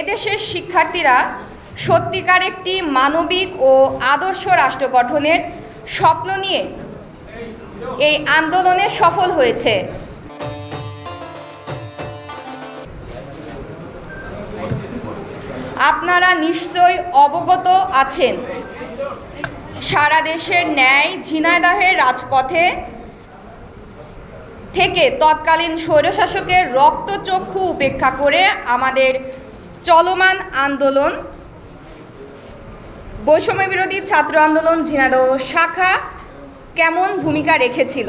এদেশের শিক্ষার্থীরা সত্যিকার একটি মানবিক ও আদর্শ রাষ্ট্র গঠনের স্বপ্ন নিয়ে এই আন্দোলনে সফল হয়েছে। আপনারা নিশ্চয় অবগত আছেন, সারা দেশের ন্যায় ঝিনাইদহের রাজপথে থেকে তৎকালীন স্বৈরশাসকের রক্তচক্ষু উপেক্ষা করে আমাদের চলমান আন্দোলন, বৈষম্য বিরোধী ছাত্র আন্দোলন ঝিনাইদহ শাখা কেমন ভূমিকা রেখেছিল?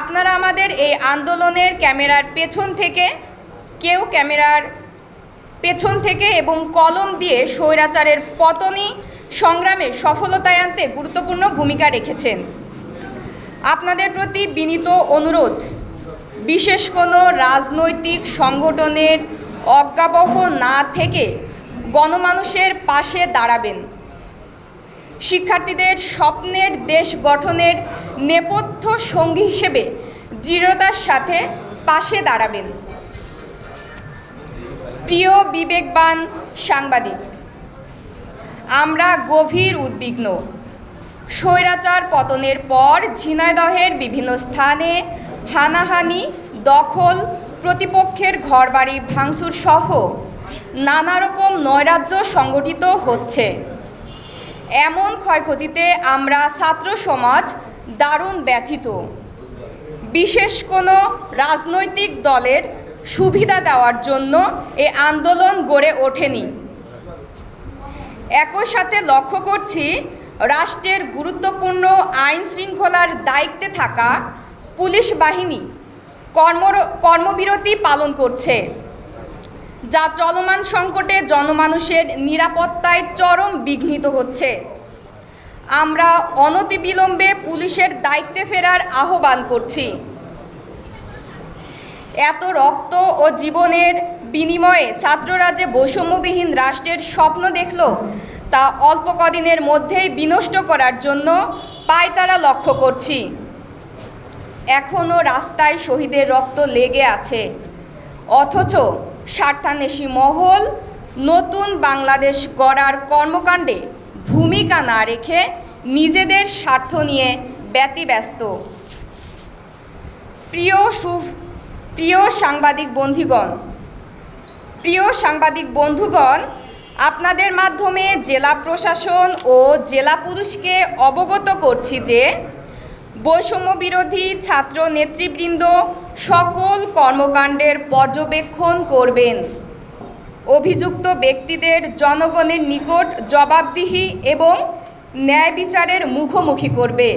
আপনারা আমাদের এই আন্দোলনের ক্যামেরার পেছন থেকে, কেউ ক্যামেরার পেছন থেকে এবং কলম দিয়ে স্বৈরাচারের পতনী সংগ্রামে সফলতায় আনতে গুরুত্বপূর্ণ ভূমিকা রেখেছেন। আপনাদের প্রতি বিনীত অনুরোধ, বিশেষ কোনো রাজনৈতিক সংগঠনের অজ্ঞাবহ না থেকে গণমানুষের পাশে দাঁড়াবেন। শিক্ষার্থীদের স্বপ্নের দেশ গঠনের নেপথ্য সঙ্গী হিসেবে দৃঢ়তার সাথে পাশে দাঁড়াবেন। প্রিয় বিবেকবান সাংবাদিক, আমরা গভীর উদ্বিগ্ন। স্বৈরাচার পতনের পর ঝিনাইদহের বিভিন্ন স্থানে হানাহানি, দখল প্রতিপক্ষের ঘরবাড়ি ভাঙচুর সহ নানা রকম নৈরাজ্য সংগঠিত হচ্ছে। এমন ক্ষয়ক্ষতিতে আমরা ছাত্র সমাজ দারুণ ব্যথিত। বিশেষ কোনো রাজনৈতিক দলের সুবিধা দেওয়ার জন্য এ আন্দোলন গড়ে ওঠেনি। একই সাথে লক্ষ্য করছি, রাষ্ট্রের গুরুত্বপূর্ণ আইন শৃঙ্খলার দায়িত্বে থাকা পুলিশ বাহিনী কর্ম, কর্মবিরতি পালন করছে, যা চলমান সংকটে জনমানুষের নিরাপত্তায় চরম বিঘ্নিত হচ্ছে। আমরা অনতিবিলম্বে পুলিশের দায়িত্বে ফেরার আহ্বান করছি। এত রক্ত ও জীবনের বিনিময়ে ছাত্ররা যে বৈষম্যবিহীন রাষ্ট্রের স্বপ্ন দেখল, তা অল্প কদিনের মধ্যেই বিনষ্ট করার জন্য পায় তারা লক্ষ্য করছি। এখনও রাস্তায় শহীদের রক্ত লেগে আছে। অথচ স্বার্থান্বেষী মহল নতুন বাংলাদেশ গড়ার কর্মকাণ্ডে ভূমিকা না রেখে নিজেদের স্বার্থ নিয়ে ব্যতিব্যস্ত। প্রিয় সুফ, প্রিয় সাংবাদিক বন্ধুগণ, প্রিয় সাংবাদিক বন্ধুগণ, আপনাদের মাধ্যমে জেলা প্রশাসন ও জেলা পুলিশকে অবগত করছি যে বৈষম্য বিরোধী ছাত্র নেতৃবৃন্দ সকল কর্মকাণ্ডের পর্যবেক্ষণ করবেন। অভিযুক্ত ব্যক্তিদের জনগণের নিকট জবাবদিহি এবং ন্যায় বিচারের মুখোমুখি করবে।